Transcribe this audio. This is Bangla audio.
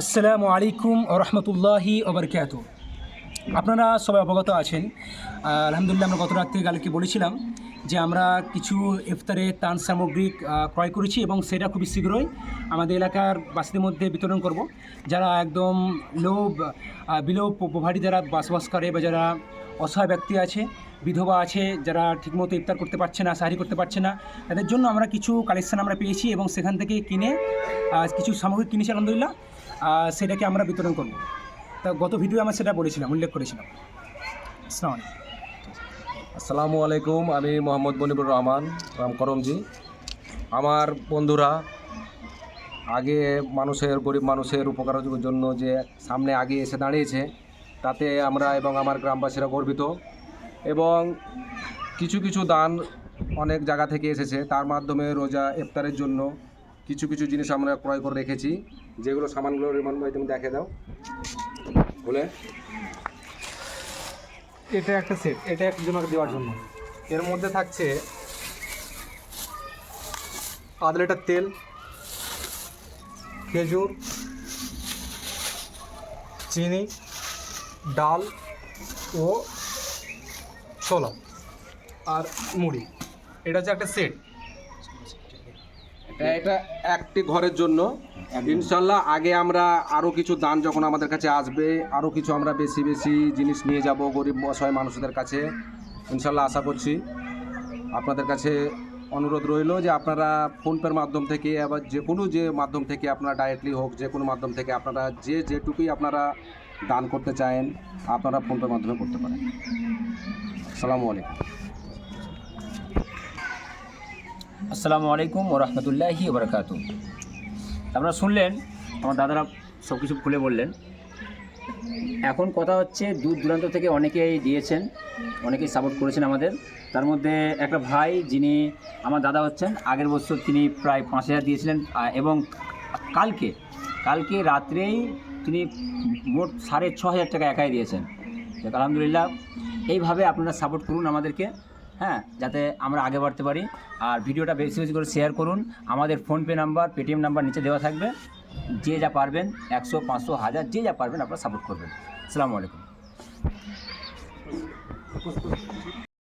আসসালামু আলাইকুম রহমতুল্লাহি ওবরকাত আপনারা সবাই অবগত আছেন আলহামদুলিল্লাহ আমরা গত রাত্রে কালকে বলেছিলাম যে আমরা কিছু ইফতারে তান সামগ্রিক ক্রয় করেছি এবং সেটা খুবই শীঘ্রই আমাদের এলাকার বাসীদের মধ্যে বিতরণ করব। যারা একদম লো বিলো প্রভারী যারা বসবাস করে বা যারা অসহায় ব্যক্তি আছে, বিধবা আছে, যারা ঠিকমতো ইফতার করতে পারছে না, সাহারি করতে পারছে না, তাদের জন্য আমরা কিছু কালেকশান আমরা পেয়েছি এবং সেখান থেকে কিনে কিছু সামগ্রী কিনেছি, আলহামদুলিল্লাহ। সেটাকে আমরা বিতরণ করব। তা গত ভিডিও আমরা সেটা বলেছিলাম, উল্লেখ করেছিলাম। আসসালামু আলাইকুম। আমি মোহাম্মদ মনিবুর রহমান, রাম করমজি। আমার বন্ধুরা, আগে মানুষের, গরিব মানুষের উপকারের জন্য যে সামনে আগে এসে দাঁড়িয়েছে, তাতে আমরা এবং আমার গ্রামবাসীরা গর্বিত। এবং কিছু কিছু দান অনেক জায়গা থেকে এসেছে, তার মাধ্যমে রোজা ইফতারের জন্য কিছু কিছু জিনিস আমরা ক্রয় করে রেখেছি। যেগুলো সামানগুলো রিমান ভাই তুমি দেখে দাও। বলে এটা একটা সেট এটা একজনকে দেওয়ার জন্য। এর মধ্যে থাকছে আধ লিটার তেল খেজুর চিনি ডাল ও ছোলা আর মুড়ি। এটা হচ্ছে একটা সেট এটা এটা একটি ঘরের জন্য। ইনশাল্লাহ আগে আমরা আরও কিছু দান যখন আমাদের কাছে আসবে আরও কিছু আমরা বেশি বেশি জিনিস নিয়ে যাব গরিব অসহায় মানুষদের কাছে। ইনশাল্লাহ আশা করছি আপনাদের কাছে অনুরোধ রইল যে আপনারা ফোনপের মাধ্যম থেকে আবার যে কোনো যে মাধ্যম থেকে আপনারা ডাইরেক্টলি হোক, যে কোনো মাধ্যম থেকে আপনারা যে যেটুকুই আপনারা দান করতে চান, আপনারা ফোনপের মাধ্যমে করতে পারেন। আসসালামু আলাইকুম। আসসালামু আলাইকুম ও রহমতুল্লাহি ওবরাকাত আপনারা শুনলেন, আমার দাদারা সব কিছু খুলে বললেন। এখন কথা হচ্ছে, দূর দূরান্ত থেকে অনেকেই দিয়েছেন, অনেকেই সাপোর্ট করেছেন আমাদের। তার মধ্যে একটা ভাই, যিনি আমার দাদা হচ্ছেন, আগের বছর তিনি প্রায় পাঁচ হাজার দিয়েছিলেন এবং কালকে কালকে রাত্রেই তিনি মোট সাড়ে ছ হাজার টাকা একাই দিয়েছেন। আলহামদুলিল্লাহ, এইভাবে আপনারা সাপোর্ট করুন আমাদেরকে। হ্যাঁ যাতে আমরা আগে বাড়তে পারি। আর ভিডিওটা বেশি বেশি করে শেয়ার করুন। আমাদের ফোনপে নাম্বার, পেটিএম নাম্বার নিচে দেওয়া থাকবে। যে যা পারবেন, একশো, পাঁচশো, হাজার, যে যা পারবেন আপনারা সাপোর্ট করবেন। আসসালামু আলাইকুম।